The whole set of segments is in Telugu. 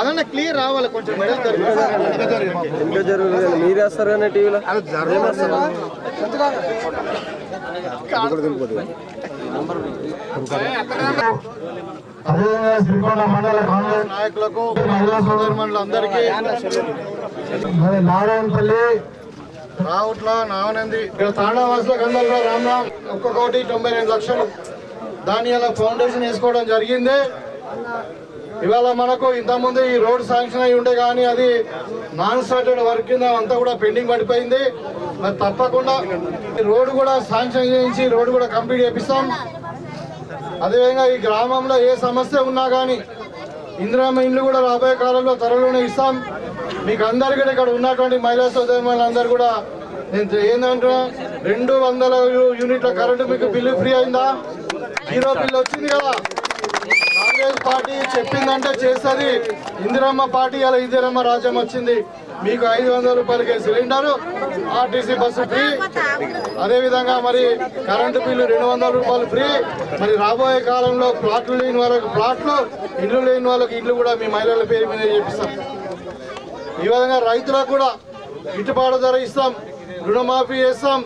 అదన్నా క్లియర్ రావాలి కొంచెం మెడల్ ఇంకా జరుగుతుంది మీరు వేస్తారు కానీ టీవీలో? నాయకులకు మహిళా మరి నారాయణపల్లి రావుట్ల నావనంది ఇక్కడ తాండావాసులకు అందరూ కూడా రామ్ రామ్ ఒక్క కోటి తొంభై రెండు లక్షలు. దాని అలా ఫౌండేషన్ వేసుకోవడం జరిగింది. ఇవాళ మనకు ఇంతకుముందు ఈ రోడ్ శాంక్షన్ అయి ఉండే కానీ అది నాన్ స్టార్టెడ్ వర్క్ కింద అంతా కూడా పెండింగ్ పడిపోయింది. మరి తప్పకుండా ఈ రోడ్డు కూడా శాంక్షన్ చేయించి రోడ్డు కూడా కంప్లీట్ చేపిస్తాం. అదేవిధంగా ఈ గ్రామంలో ఏ సమస్య ఉన్నా కానీ ఇందిరామ ఇండ్లు కూడా రాబోయే కాలంలో త్వరలోనే ఇస్తాం. మీకు అందరికీ ఇక్కడ ఉన్నటువంటి మహిళా సోదరులందరూ కూడా నేను ఏంటంటే రెండు వందల యూనిట్ల కరెంటు మీకు బిల్లు ఫ్రీ అయిందా? జీరో బిల్లు వచ్చింది కదా? కాంగ్రెస్ పార్టీ చెప్పిందంటే చేస్తుంది. ఇందిరమ్మ పార్టీ అలా ఇందిరమ్మ రాజ్యం వచ్చింది. మీకు ఐదు వందల రూపాయలకి సిలిండర్ ఆర్టీసీ బస్సు ఫ్రీ. అదేవిధంగా మరి కరెంటు బిల్లు రెండు వందల రూపాయలు ఫ్రీ. మరి రాబోయే కాలంలో ప్లాట్లు లేని వాళ్ళకి ప్లాట్లు ఇల్లు లేని వాళ్ళకి ఇల్లు కూడా మీ మహిళల పేరు మీద చేపిస్తాం. ఈ విధంగా రైతులకు కూడా గిట్టుబాటు ధర ఇస్తాం రుణమాఫీ చేస్తాం.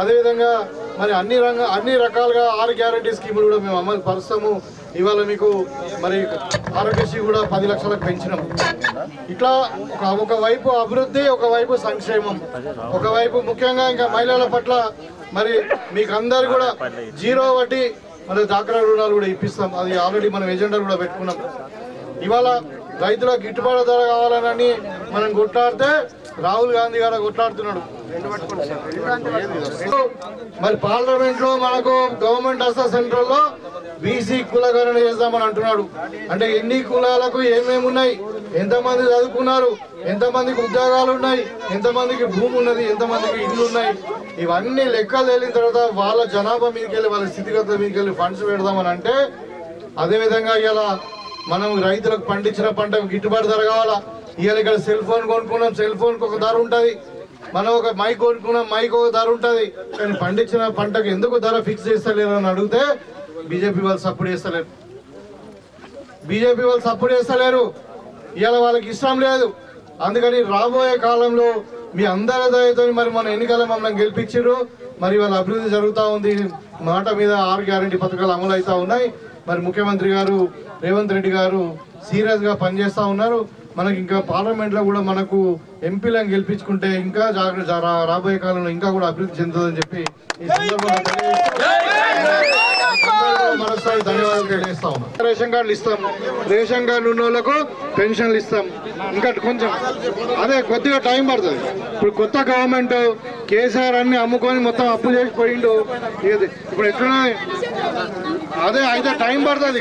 అదేవిధంగా మరి అన్ని రంగ అన్ని రకాలుగా ఆరు గ్యారంటీ స్కీములు కూడా మేము అమలు పరుస్తాము. ఇవాళ మీకు మరి ఆరోగ్యశ్రీ కూడా పది లక్షలకు పెంచినాం. ఇట్లా ఒకవైపు అభివృద్ధి ఒకవైపు సంక్షేమం. ఒకవైపు ముఖ్యంగా ఇంకా మహిళల పట్ల మరి మీకు అందరు కూడా జీరో వడ్డీ మరి దాఖలా రుణాలు కూడా ఇప్పిస్తాం. అది ఆల్రెడీ మనం ఎజెండా కూడా పెట్టుకున్నాం. ఇవాళ రైతులకు గిట్టుబాటు ధర కావాలని మనం కొట్లాడితే రాహుల్ గాంధీ గారు కొట్లాడుతున్నాడు. మరి పార్లమెంట్లో మనకు గవర్నమెంట్ అసలు సెంట్రల్లో బీసీ కులగణన చేద్దామని అంటున్నాడు. అంటే ఎన్ని కులాలకు ఏమేమి ఉన్నాయి? ఎంతమంది చదువుకున్నారు? ఎంతమందికి ఉద్యోగాలు ఉన్నాయి? ఎంతమందికి భూమి ఉన్నది? ఎంతమందికి ఇల్లు ఉన్నాయి? ఇవన్నీ లెక్కలు తేలిన తర్వాత వాళ్ళ జనాభా మీదకి వెళ్ళి వాళ్ళ స్థితిగతుల మీదకి వెళ్ళి ఫండ్స్ పెడదామని అంటే అదేవిధంగా ఇలా మనం రైతులకు పండించిన పంటకు గిట్టుబాటు ధర కావాలా? ఇవాళ ఇక్కడ సెల్ ఫోన్ కొనుక్కున్నాం సెల్ ఫోన్కి ఒక ధర ఉంటుంది. మనం ఒక మైక్ కొనుక్కున్నాం మైక్ ఒక ధర ఉంటుంది. కానీ పండించిన పంటకు ఎందుకు ధర ఫిక్స్ చేస్తలేరు అని అడిగితే బీజేపీ వాళ్ళు సపోర్ట్ చేస్తలేరు. బీజేపీ వాళ్ళు సపోర్ట్ చేస్తలేరు. ఇవాళ వాళ్ళకి ఇష్టం లేదు. అందుకని రాబోయే కాలంలో మీ అందరి దయతో మరి మన ఎన్నికల మమ్మల్ని గెలిపించారు. మరి వాళ్ళ అభివృద్ధి జరుగుతూ ఉంది. మాట మీద ఆరు గ్యారంటీ పథకాలు అమలు అవుతా ఉన్నాయి. మరి ముఖ్యమంత్రి గారు రేవంత్ రెడ్డి గారు సీరియస్గా పనిచేస్తా ఉన్నారు. మనకి ఇంకా పార్లమెంట్లో కూడా మనకు ఎంపీలను గెలిపించుకుంటే ఇంకా జాగ్రత్త రాబోయే కాలంలో ఇంకా కూడా అభివృద్ధి చెందుతుందని చెప్పి ఈ సందర్భంగా తెలియజేస్తూ ధన్యవాదాలు తెలియజేస్తా ఉన్నాం. రేషన్ కార్డులు ఇస్తాం. రేషన్ కార్డు ఉన్న వాళ్ళకు పెన్షన్లు ఇస్తాం. ఇంకా కొంచెం అదే కొద్దిగా టైం పడుతుంది. ఇప్పుడు కొత్త గవర్నమెంట్ కేసీఆర్ అన్ని అమ్ముకొని మొత్తం అప్పు చేసి పోయిండు. ఇప్పుడు ఎట్లా అదే అయితే టైం పడుతుంది.